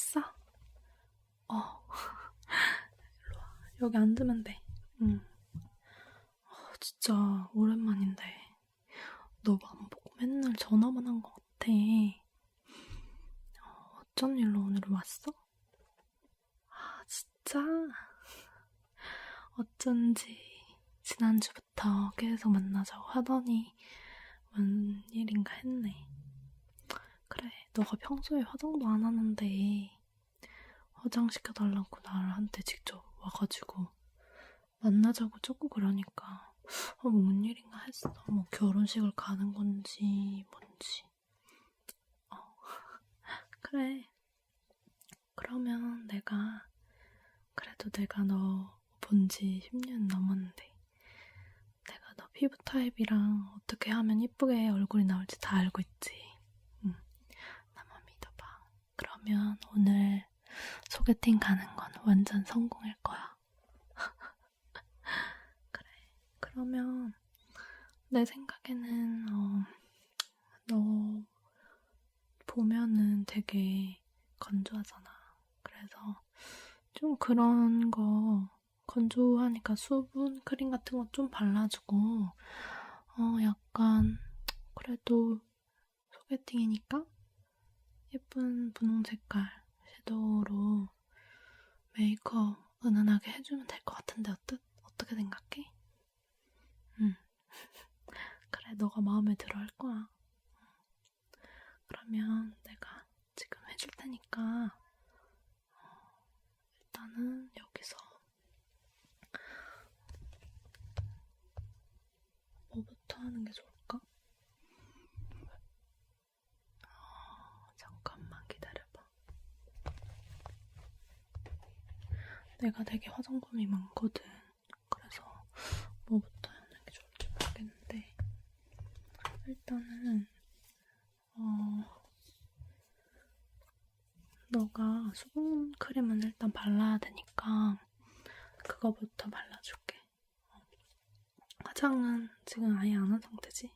왔어? 어. 일로 와. 여기 앉으면 돼. 응. 어, 진짜 오랜만인데. 너 안 보고 맨날 전화만 한 것 같아. 어, 어쩐 일로 오늘 왔어? 아, 진짜? 어쩐지 지난주부터 계속 만나자고 하더니 뭔 일인가 했네. 그래, 너가 평소에 화장도 안 하는데 화장시켜달라고 나한테 직접 와가지고 만나자고 자꾸 그러니까 어, 뭔 일인가 했어. 뭐 결혼식을 가는 건지 뭔지. 어, 그래. 그러면 내가 그래도 내가 너 본지 10년 넘었는데 내가 너 피부 타입이랑 어떻게 하면 이쁘게 얼굴이 나올지 다 알고 있지. 그러면 오늘 소개팅 가는 건 완전 성공일 거야. 그래. 그러면 내 생각에는 어, 너 보면은 되게 건조하잖아. 그래서 좀 그런 거 건조하니까 수분 크림 같은 거 좀 발라주고 어 약간 그래도 소개팅이니까 예쁜 분홍 색깔 섀도우로 메이크업 은은하게 해주면 될것 같은데 어떠, 어떻게 생각해? 응. 그래 너가 마음에 들어 할 거야. 그러면 내가 지금 해줄 테니까 어, 일단은 여기서 뭐부터 하는 게 좋을까? 어, 잠깐만 기다려봐. 내가 되게 화장품이 많거든. 그래서 뭐부터 하는 게 좋을지 모르겠는데 일단은 어 너가 수분 크림은 일단 발라야 되니까 그거부터 발라줄게. 화장은 지금 아예 안한 상태지?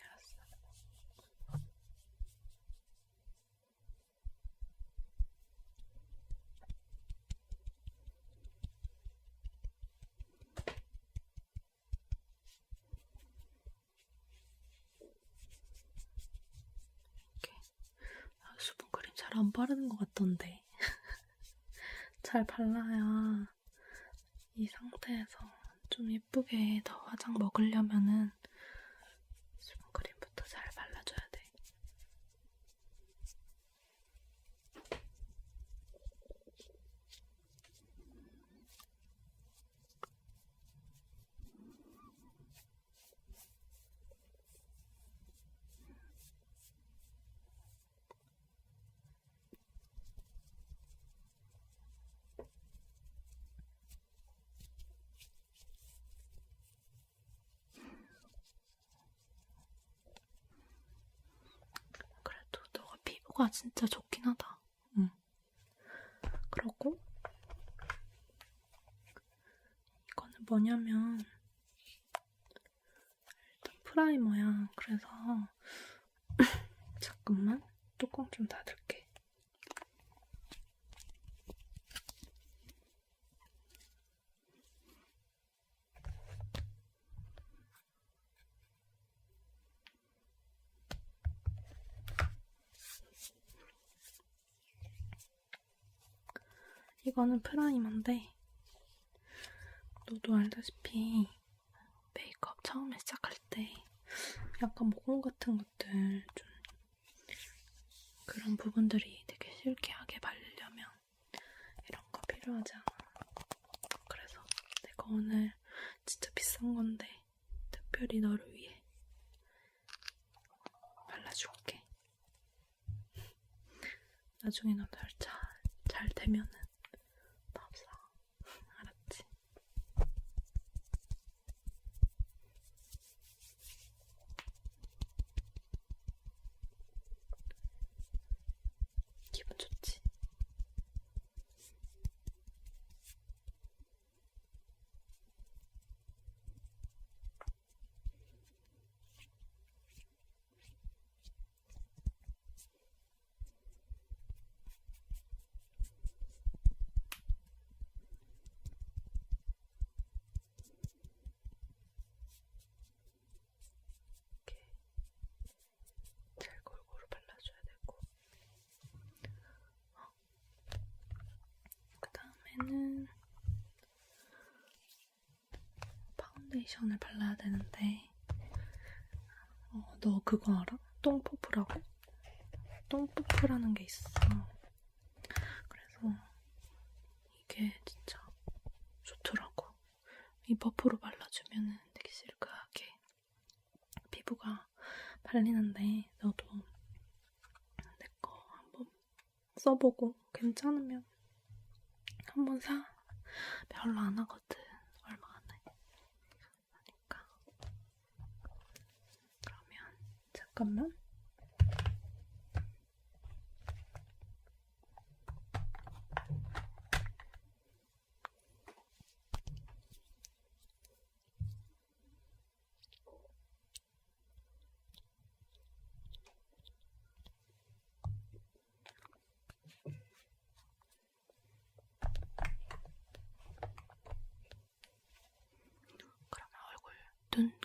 알았어. 이렇게 아, 수분크림 잘 안 바르는 것 같던데. 잘 발라야 이 상태에서 좀 예쁘게 더 화장 먹으려면은 수분크림부터 잘 발라줘야 돼. 그래도 피부가 진짜 좋긴 하다. 응. 그러고 이거는 뭐냐면 일단 프라이머야. 그래서 잠깐만 뚜껑 좀 닫을게. 이거는 프라이머인데 너도 알다시피 메이크업 처음에 시작할 때 약간 모공 같은 것들 좀 그런 부분들이 되게 실키하게 바르려면 이런 거 필요하잖아. 그래서 내가 오늘 진짜 비싼 건데 특별히 너를 위해 발라줄게. 나중에 너도 잘, 잘 되면은 때는 파운데이션을 발라야 되는데, 어, 너 그거 알아? 똥뽀프라고? 똥뽀프라는 게 있어. 그래서 이게 진짜 좋더라고. 이 버프로 발라주면 되게 실크하게 피부가 발리는데 너도 내 거 한번 써보고 괜찮으면 한번 사. 별로 안 하거든. 그러니까. 잠깐만.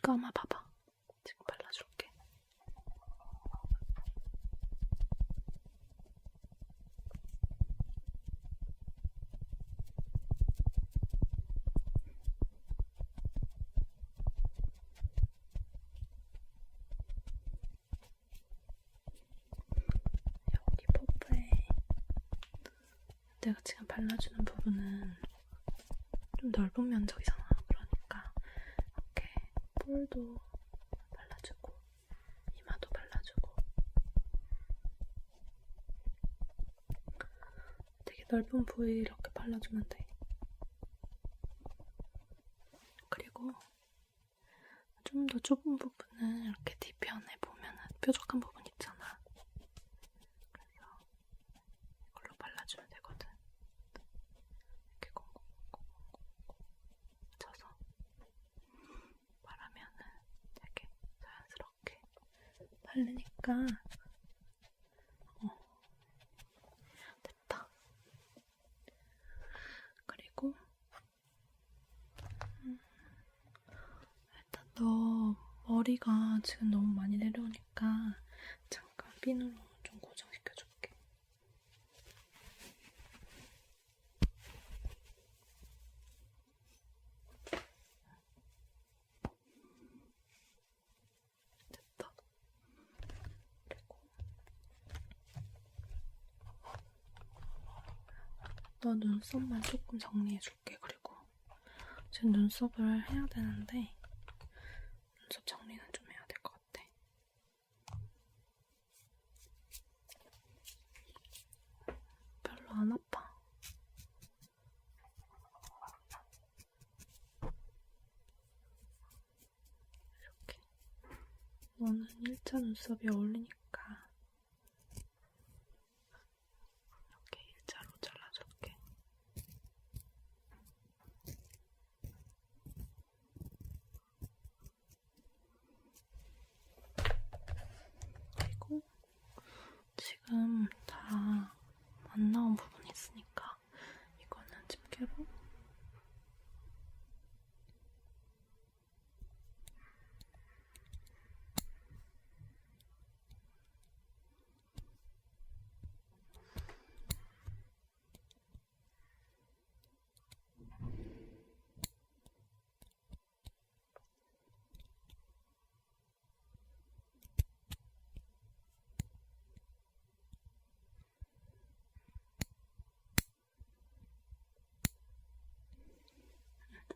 눈 감아 봐봐. 지금 발라줄게. 여기 퍼프에 내가 지금 발라주는 부분은 좀 넓은 면적이잖아. 볼도 발라주고 이마도 발라주고 되게 넓은 부위 이렇게 발라주면 돼. 그리고 좀더 좁은 부분은 이렇게 뒤편에 보면은 뾰족한 부분 있잖아. 그래서 이걸로 발라주면 되거든. 이렇게 콩콩콩콩콩 쳐서 바르면은 되게 자연스럽게 바르니까 어 됐다. 그리고 음, 일단 너 머리가 지금 너무 많이 내려오니까 잠깐 핀으로 좀 고정시켜줄게. 됐다. 그리고 너 눈썹만 조금 정리해줄게. 그리고 지금 눈썹을 해야 되는데 눈썹 정리는 좀 해야 될것 같아. 별로 안 아파. 이렇게. 너는 1차 눈썹이 어울리니까 이렇게 일자로 잘라줄게. 그리고 지금 다 안 나온 부분이 있으니까 이거는 집게로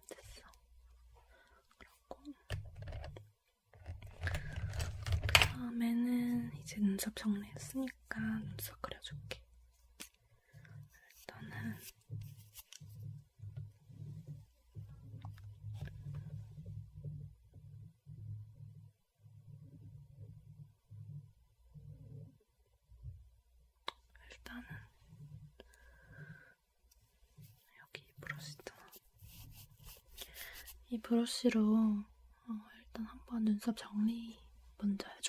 됐어. 그렇고 그 다음에는 이제 눈썹 정리했으니까 눈썹 그려줄게. 일단은 일단은 여기 이 브러쉬 있잖아. 이 브러쉬로 어, 일단 한번 눈썹 정리 먼저 해줄게.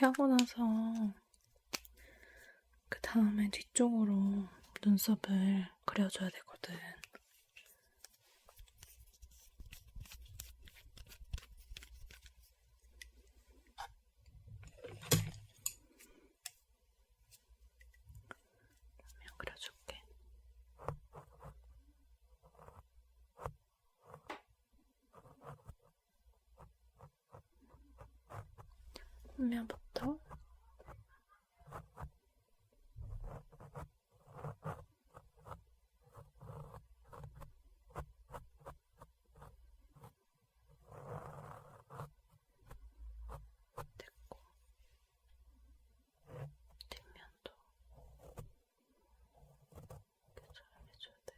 이렇게 하고 나서 그 다음에 뒤쪽으로 눈썹을 그려줘야 되거든. 그러면 그려줄게. 앞면부터 됐고 뒷면도 이렇게 잘 해줘야 돼.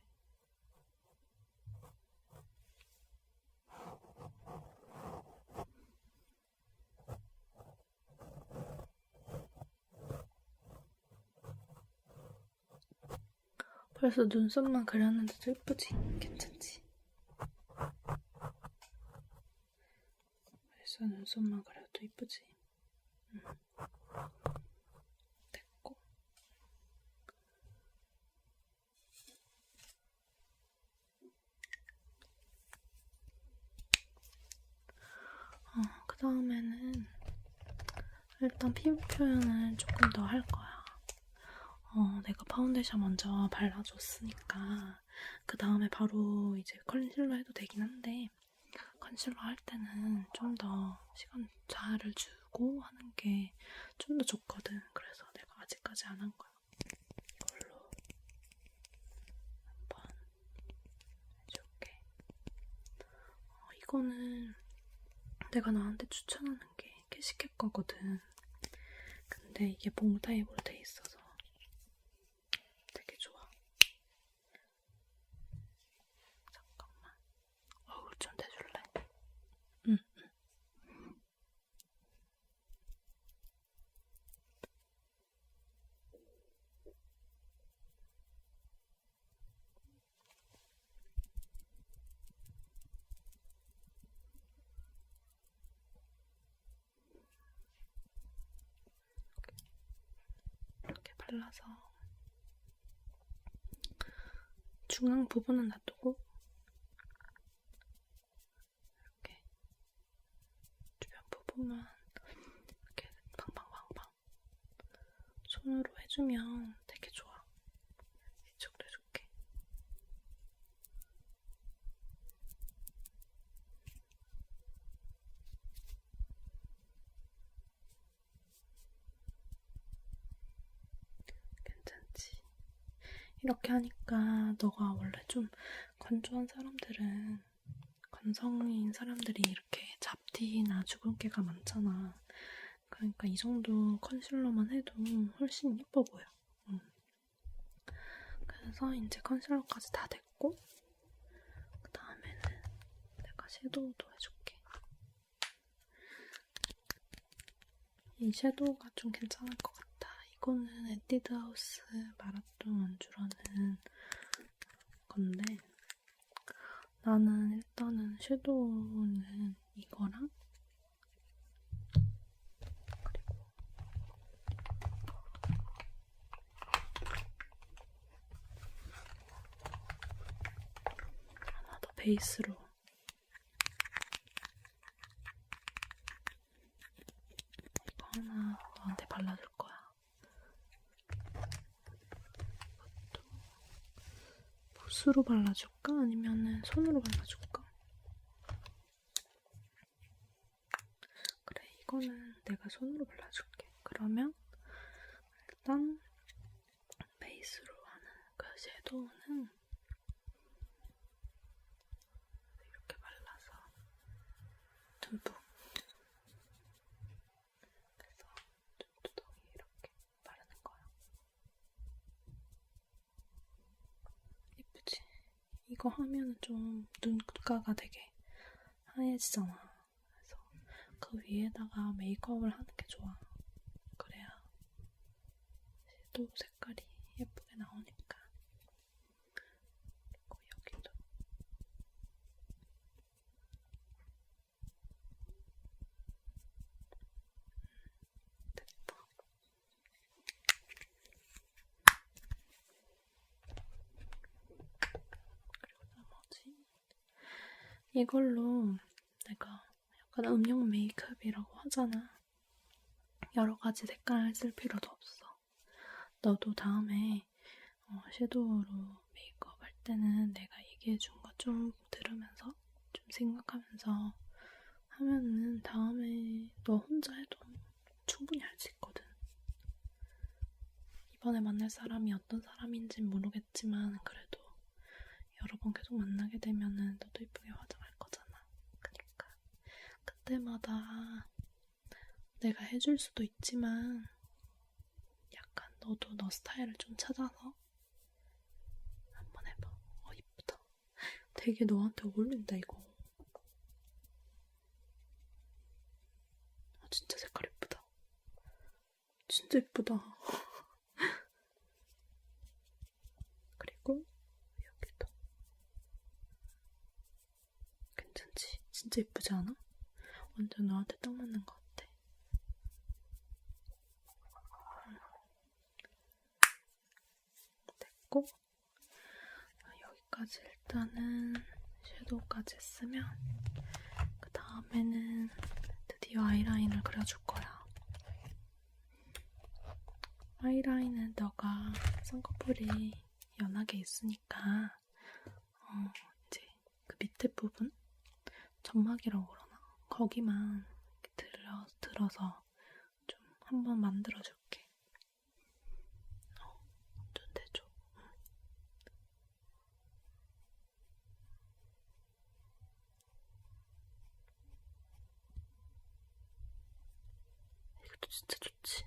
벌써 눈썹만 그렸는데도 예쁘지? 괜찮지? 벌써 눈썹만 그려도 예쁘지? 응. 됐고 어, 그 다음에는 일단 피부 표현을 조금 더 할 거야. 어, 내가 파운데이션 먼저 발라줬으니까 그 다음에 바로 이제 컨실러 해도 되긴 한데 컨실러 할 때는 좀더 시간 자를 주고 하는 게좀더 좋거든. 그래서 내가 아직까지 안한 거야. 이걸로 한번 해줄게. 어, 이거는 내가 나한테 추천하는 게 캐시캣 거거든. 근데 이게 봉 타입으로 돼 있어서 되게 좋아. 잠깐만. 어우, 좀 대줄래? 응, 응. 발라서 중앙 부분은 놔두고 이렇게 주변 부분만 이렇게 팡팡팡팡 손으로 해주면 되게 좋아. 이쪽도 해줄게. 괜찮지? 이렇게 하니까 너가 원래 좀 건조한 사람들은 건성인 사람들이 이렇게 잡티나 주근깨가 많잖아. 그러니까 이 정도 컨실러만 해도 훨씬 예뻐 보여. 응. 그래서 이제 컨실러까지 다 됐고 그 다음에는 내가 섀도우도 해줄게. 이 섀도우가 좀 괜찮을 것. 이거는 에뛰드하우스 마라톤 원주라는 건데 나는 일단은 섀도우는 이거랑 그리고 하나 더 베이스로 이거 하나 너한테 발라줄 거야. 이것도 붓으로 발라줄까? 아니면은 손으로 발라줄까? 그래, 이거는 내가 손으로 발라줄게. 그러면 일단 베이스로 하는 그 섀도우는 이렇게 발라서 듬뿍 그래서 눈두덩이 이렇게 바르는 거야. 예쁘지? 이거 하면 좀 눈가가 되게 하얘지잖아. 그래서 그 위에다가 메이크업을 하는 게 좋아. 그래야 섀도우 색깔이 예쁘게 나오니까. 그리고 여기도 됐다. 그리고 나머지 이걸로 내가 약간 음영 메이크업이라고 하잖아. 여러 가지 색깔 쓸 필요도 없어. 너도 다음에 어, 섀도우로 메이크업 할 때는 내가 얘기해 준 거 좀 들으면서 좀 생각하면서 하면은 다음에 너 혼자 해도 충분히 할 수 있거든. 이번에 만날 사람이 어떤 사람인진 모르겠지만 그래도 여러 번 계속 만나게 되면은 너도 이쁘게 화장할 거잖아. 그러니까 그 때마다 내가 해줄 수도 있지만 약간 너도 너 스타일을 좀 찾아서 한번 해봐. 어 이쁘다. 되게 너한테 어울린다 이거. 아, 진짜 색깔 예쁘다. 진짜 예쁘다. 그리고 여기도 괜찮지? 진짜 예쁘지 않아? 완전 너한테 딱 맞는 것 같아. 됐고 여기까지 일단은 섀도우까지 했으면 그 다음에는 드디어 아이라인을 그려줄 거야. 아이라인은 너가 쌍꺼풀이 연하게 있으니까 어, 이제 그 밑에 부분 점막이라고 그러나 거기만 들어, 들어서 좀 한번 만들어줄게. 어, 좀 대줘. 응. 이것도 진짜 좋지.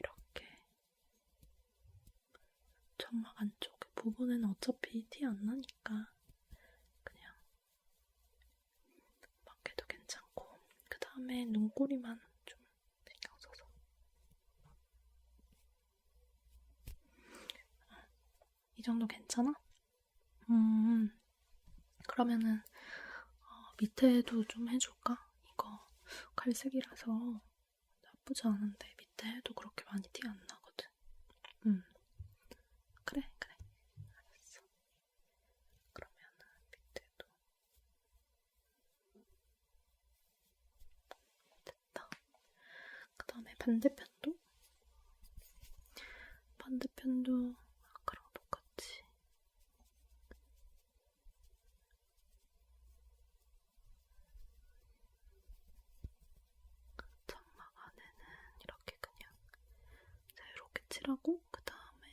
이렇게 점막 안쪽 부분에는 어차피 티안 나니까 그냥 막 해도 괜찮고 그 다음에 눈꼬리만 좀 신경 써서 이 정도 괜찮아? 음 그러면은 어, 밑에도 좀 해줄까? 이거 갈색이라서 나쁘지 않은데 밑에 해도 그렇게 많이 티 안 나거든. 음. 그래, 그래. 알았어. 그러면은 밑에도 됐다. 그 다음에 반대편도? 반대편도 아까랑 똑같이 점막 안에는 이렇게 그냥 자유롭게 칠하고 그 다음에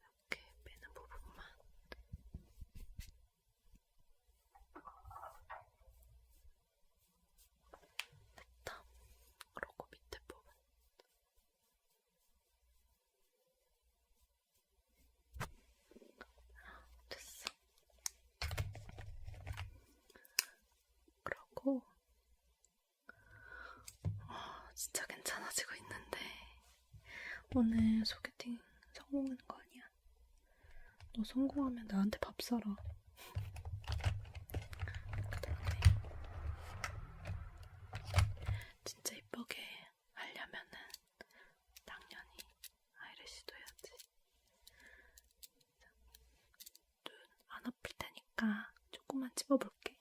이렇게 빼는 부분만 됐다. 그러고 밑에 부분 됐어. 그러고 아, 진짜 괜찮아지고 있는데 오늘 소개팅 성공한 거 아니야? 너 성공하면 나한테 밥 사라. 그다음에 진짜 이쁘게 하려면은 당연히 아이래쉬도 해야지. 눈안 아플 테니까 조금만 집어볼게.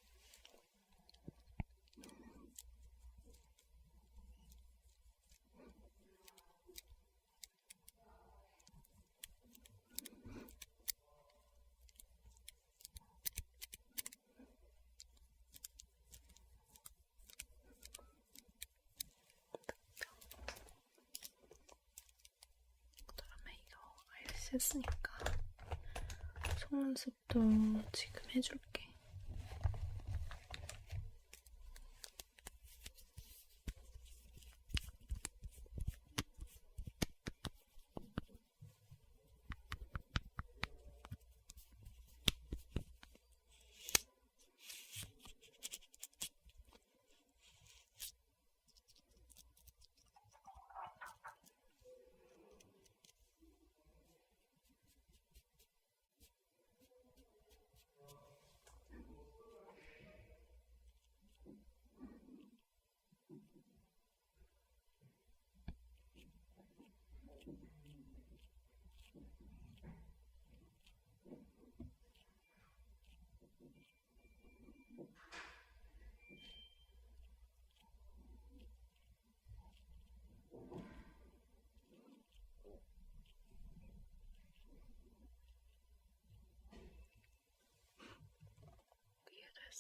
그다음에 이거 아이래쉬 했으니까 속눈썹도 지금 해줄게.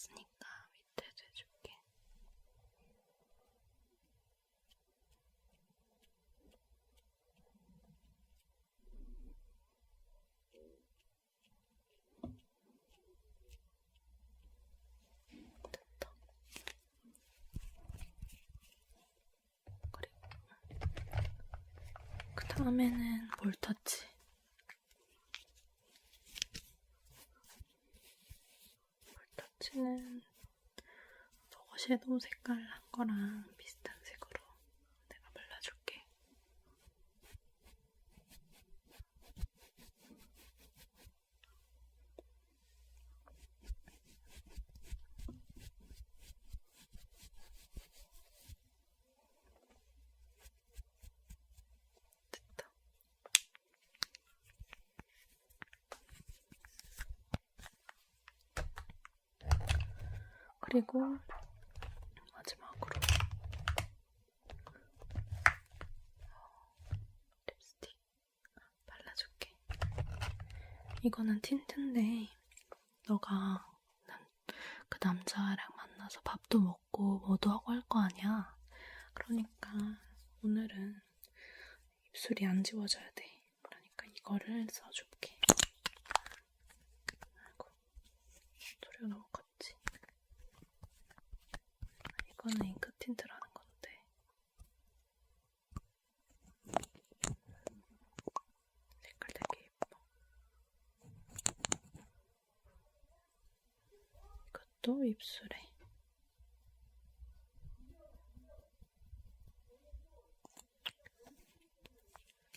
했으니까 밑에도 해줄게. 됐다. 그리고 그 다음에는 볼터치. 볼터치는 저거 섀도우 색깔 한 거랑 비슷한 색으로 내가 발라줄게. 됐다. 그리고 마지막으로 립스틱 발라줄게. 이거는 틴트인데 너가 난그 남자랑 만나서 밥도 먹고 뭐도 하고 할 거 아니야. 그러니까 오늘은 입술이 안 지워져야 돼. 그러니까 이거를 써줄게. 아이고 소리가 너무 컸지. 이거는 잉크 틴트라는 건데 색깔 되게 예뻐. 이것도 입술에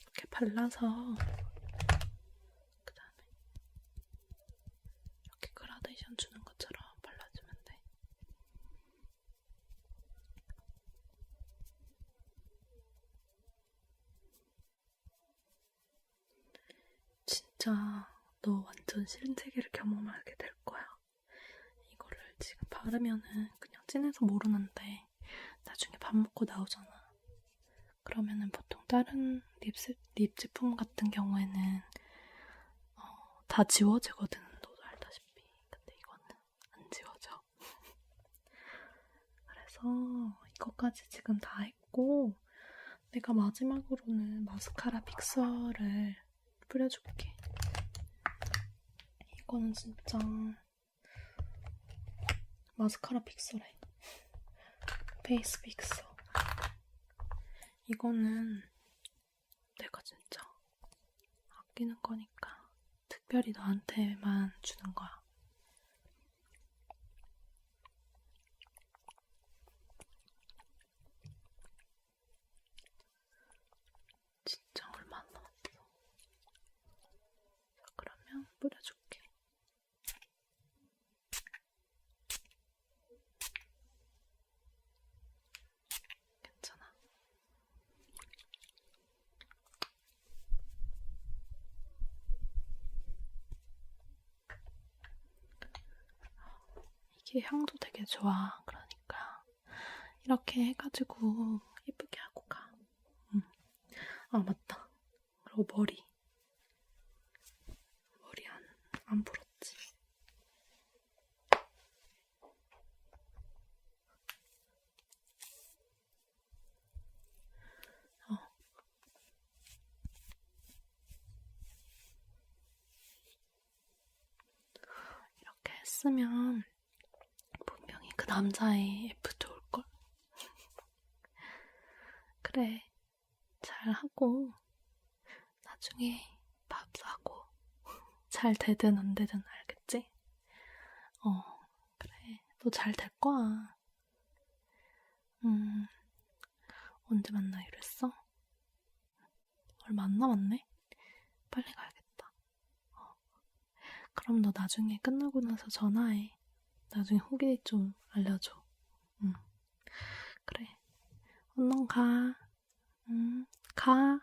이렇게 발라서 그 다음에 이렇게 그라데이션 주는 것처럼 발라주면 돼. 진짜 너 완전 싫은 세계를 경험하게 될 거야. 이거를 지금 바르면은 그냥 진해서 모르는데 나중에 밥 먹고 나오잖아. 그러면은 보통 다른 립, 립 제품 같은 경우에는 어, 다 지워지거든. 너도 알다시피. 근데 이거는 안 지워져. 그래서 이것까지 지금 다 했고 내가 마지막으로는 마스카라 픽서를 뿌려줄게. 이거는 진짜 마스카라 픽서래. 페이스 픽서. 이거는 내가 진짜 아끼는 거니까 특별히 너한테만 주는 거야. 진짜 얼마 안 남았어. 자, 그러면 뿌려줄게. 괜찮아. 이게 향도 되게 좋아. 그러니까 이렇게 해가지고 예쁘게 하고 가. 응. 아 맞다. 그리고 머리. 머리 안, 안 풀었지. 어. 했으면 분명히 그 남자의 F도 올걸? 그래, 잘하고, 나중에 밥 사고, 잘 되든 안 되든 알겠지? 어, 그래, 너 잘 될 거야. 음, 언제 만나기로 했어? 얼마 안 남았네? 빨리 가야겠다. 어. 그럼 너 나중에 끝나고 나서 전화해. 나중에 후기 좀 알려줘. 응. 그래. 얼른 가. 응, 가.